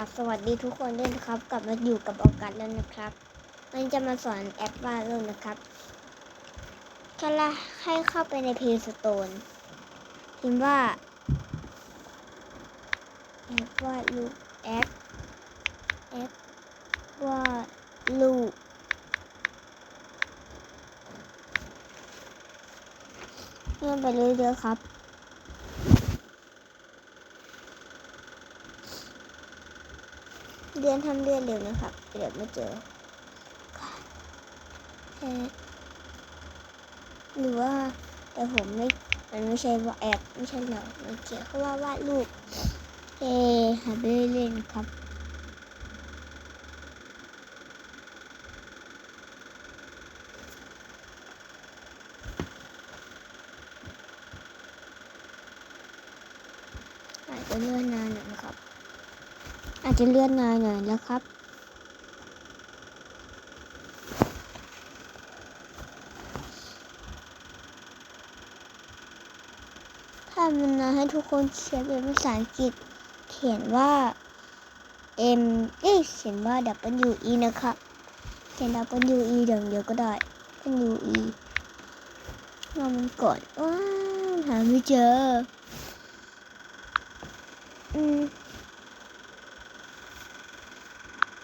าบสวัสดีทุกคนด้วยนะครับ กลับมาอยู่กับออกัสแล้วนะครับวันจะมาสอนแอปวาดรูปนะครับแค่ละให้เข้าไปใน Play Store พิมพ์ว่าแอปวาดรูแอปแอปวาดรูเลื่อนไปเรื่อยๆครับ เดือนทำเดือนเร็วนะครับ เดี๋ยวไม่เจอแค่หรือว่าแต่ผมไม่ มันไม่ใช่ว่าแอปไม่ใช่หรอกมันเขียนเขาว่าวาดรูปเอหาไปเล่นครับอาจจะเลื่อนนานหน่อยนะครับ อาจจะเลื่อนนานหน่อยแล้วครับถ้ามันนะให้ทุกคนเขียนเป็นภาษาอังกฤษ เขียนว่า M เอ้ยเขียนว่า W E นะครับ เขียน W E อย่างเดียวก็ได้ W E รอมันก่อนว้าวหาไม่เจอ อืม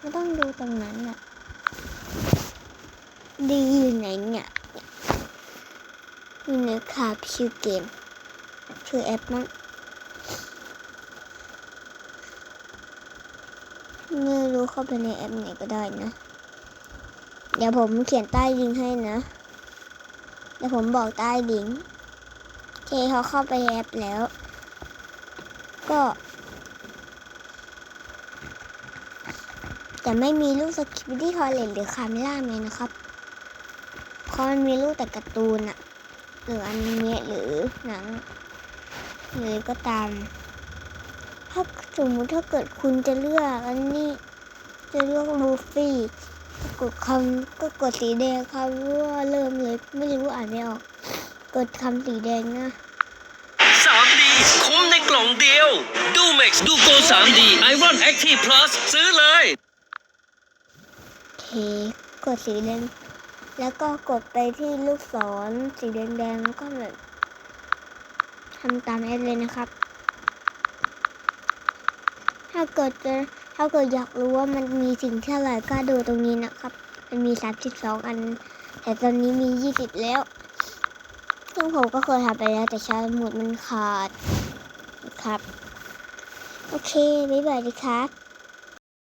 ไม่ต้องดูตรงนั้นน่ะ ดีอยู่ไหนเนี่ยอยู่ในคาบชื่อเกมชื่อแอปมั้งไม่รู้เข้าไปในแอปไหนก็ได้นะ เดี๋ยวผมเขียนใต้ลิงก์ให้นะ เดี๋ยวผมบอกใต้ลิงก์เคเขาเข้าไปแอปแล้ว ก็ แต่ไม่มีรูปสกิปปี้ทอเลตหรือคาเมล่าแมนนะครับเพราะมันมีรูปแต่การ์ตูนอะหรืออนิเมะหรือหนังหรือก็ตาม ถ้าสมมติถ้าเกิดคุณจะเลือกอันนี้จะเลือกลูฟี่กดคำก็กดสีแดงครับว่าเริ่มเลยไม่รู้อ่านไม่ออก กดคำสีแดงนะ 3D คุ้มในกล่องเดียว ดูเม็กซ์ดูโก 3D Iron Active Plus ซื้อเลย กดสีแดง แล้วก็กดไปที่ลูกศรสีแดงๆแล้วก็แบบทำตามแอดเลยนะครับ ถ้าเกิดจะถ้าเกิดอยากรู้ว่ามันมีสิ่งที่อะไรก็ดูตรงนี้นะครับ มันมี 32 อัน แต่ตอนนี้มี 20 แล้ว ซึ่งผมก็เคยทำไปแล้วแต่ใช้หมดมันขาดครับ โอเค บ๊ายบายดีครับ